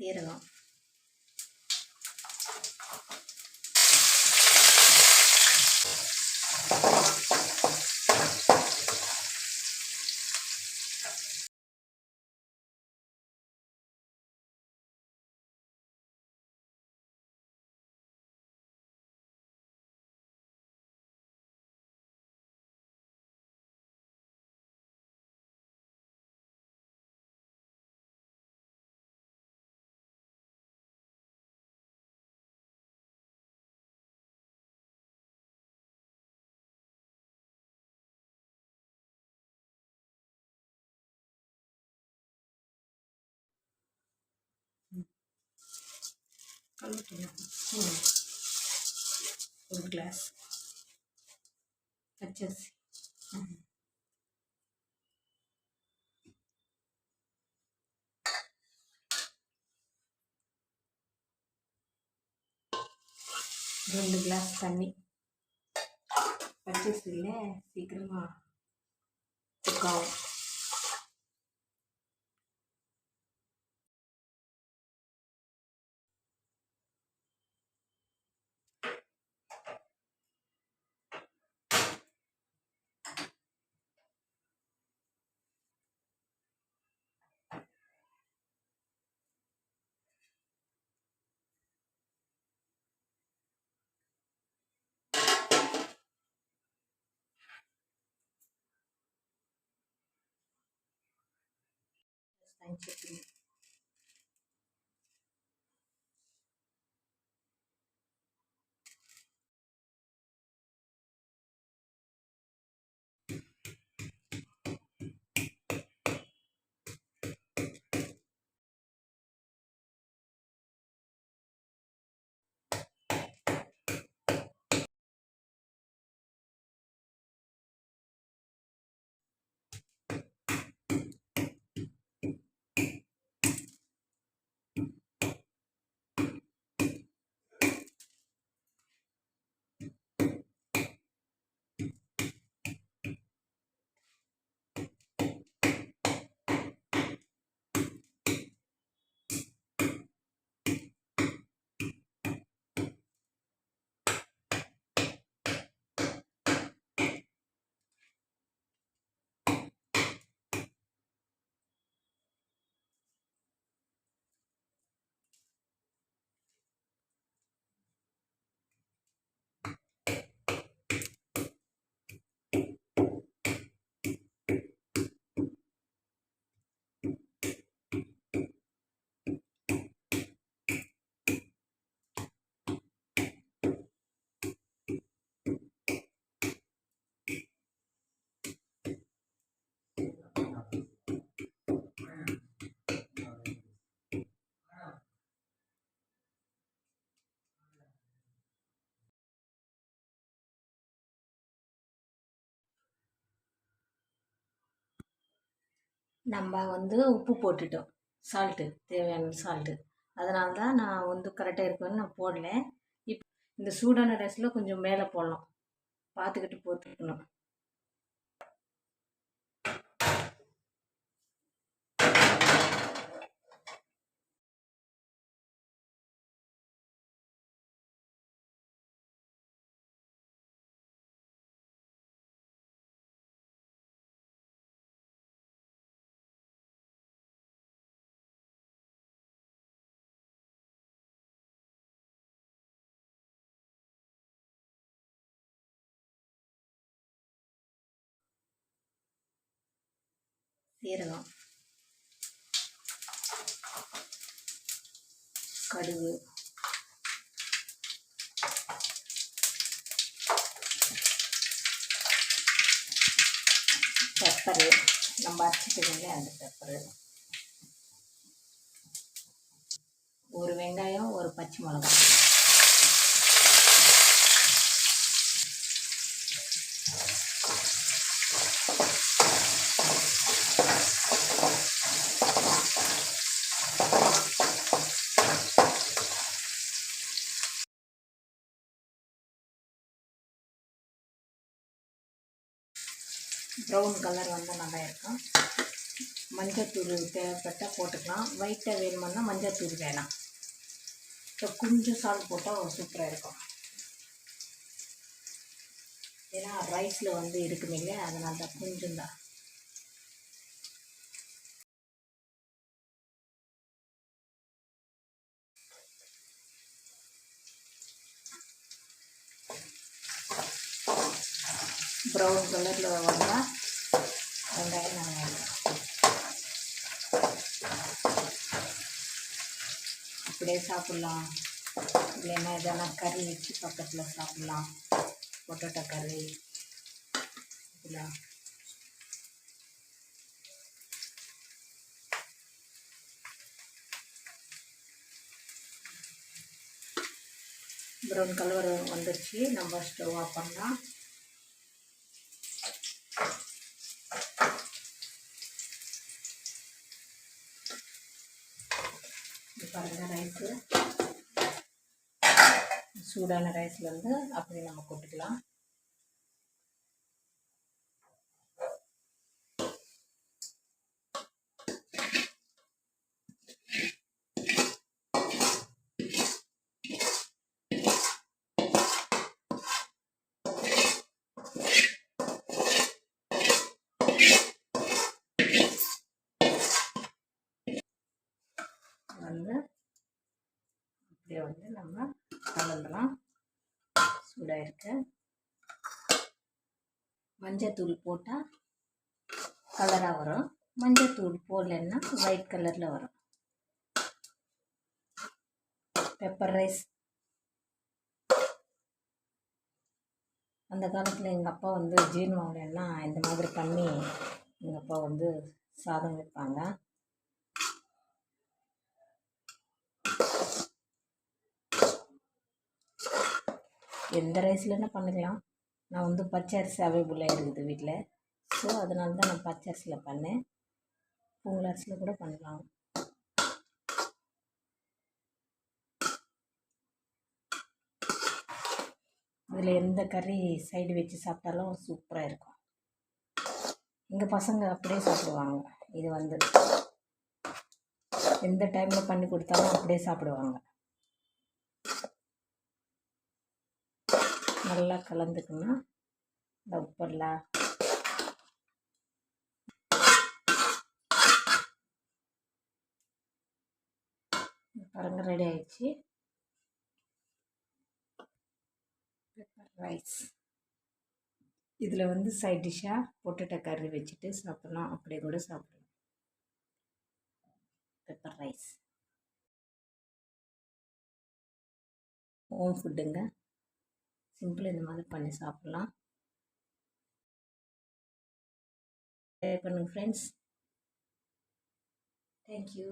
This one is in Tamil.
சீரகம் கல்லுட்டினா ஒரு கிளாஸ் பச்சரிசி ம். ரெண்டு கிளாஸ் தண்ணி பச்சரிசியில் சீக்கிரமாக குக் Thank you. நம்ம வந்து உப்பு போட்டுட்டோம். சால்ட்டு தேவையான சால்ட்டு அதனால தான் நான் வந்து கரெக்டாக இருக்குன்னு நான் போடல. இப் இந்த சூடான ரைஸில் கொஞ்சம் மேலே போடலாம். பார்த்துக்கிட்டு போட்டுக்கணும். சீரகம் கடுகு பெப்பரு நம்ம அரைச்சிக்கிறோம்ல அந்த பெப்பரு. ஒரு வெங்காயம் ஒரு பச்சை மிளகாய். ப்ரௌன் கலர் வந்து நல்லா இருக்கும். மஞ்சத்தூள் தேவைப்பட்டால் போட்டுக்கலாம். ஒயிட்டாக வேணுமன்னா மஞ்சத்தூள் வேணாம். இப்போ கொஞ்சம் சால்ட் போட்டால் சூப்பராக இருக்கும். ஏன்னா ரைஸில் வந்து இருக்குமே இல்லையா? அதனால தான் கொஞ்சம் தான். ப்ரௌன் கலரில் வந்தால் வெங்காயம் நல்லா அப்படியே சாப்பிட்லாம். இல்லைன்னா எதனா கறி வச்சு பக்கத்தில் சாப்பிட்லாம். பொட்டோட்டோ கறி. இப்படிலாம் ப்ரௌன் கலர் வந்துருச்சு. நம்ம ஸ்டவ் ஆஃப் பண்ணால் இது பாருங்கள் ரைஸு சூடான ரைஸில் வந்து அப்படி நம்ம கொட்டிக்கலாம் வந்து அப்படியே வந்து நம்ம கலந்துலாம் சூடாக இருக்கு. மஞ்சத்தூள் போட்டால் கலராக வரும். மஞ்சத்தூள் போடலன்னா ஒயிட் கலரில் வரும். பெப்பர் ரைஸ் அந்த காலத்தில் எங்கள் அப்பா வந்து ஜீர்ணம் இந்த மாதிரி பண்ணி எங்கள் அப்பா வந்து சாதம் வைப்பாங்க. எந்த ரைஸ்லன்னா பண்ணிக்கலாம். நான் வந்து பச்சை அரிசி அவைபிளாக இருக்குது வீட்டில் ஸோ அதனால தான் நான் பச்சை அரிசியில் பண்ணேன். பொங்கல் அரிசியில் கூட பண்ணலாம். இதில் எந்த கறி சைடு வச்சு சாப்பிட்டாலும் சூப்பராக இருக்கும். எங்கள் பசங்க அப்படியே சாப்பிடுவாங்க. இது வந்து எந்த டைமில் பண்ணி கொடுத்தாலும் அப்படியே சாப்பிடுவாங்க. நல்லா கலந்துக்கணும் இந்த உப்பெல்லாம் பாருங்கள் ரெடி ஆயிடுச்சு. பெப்பர் ரைஸ் இதில் வந்து சைட் டிஷ்ஷாக பொட்டேட்டோ கறி வச்சுட்டு சாப்பிட்லாம் அப்படியே கூட சாப்பிடலாம். பெப்பர் ரைஸ் ஹோம் ஃபுட்டுங்க சிம்பிள் இந்த மாதிரி பண்ணி சாப்பிட்லாம். பண்ணுங்கள் ஃப்ரெண்ட்ஸ் தேங்க்யூ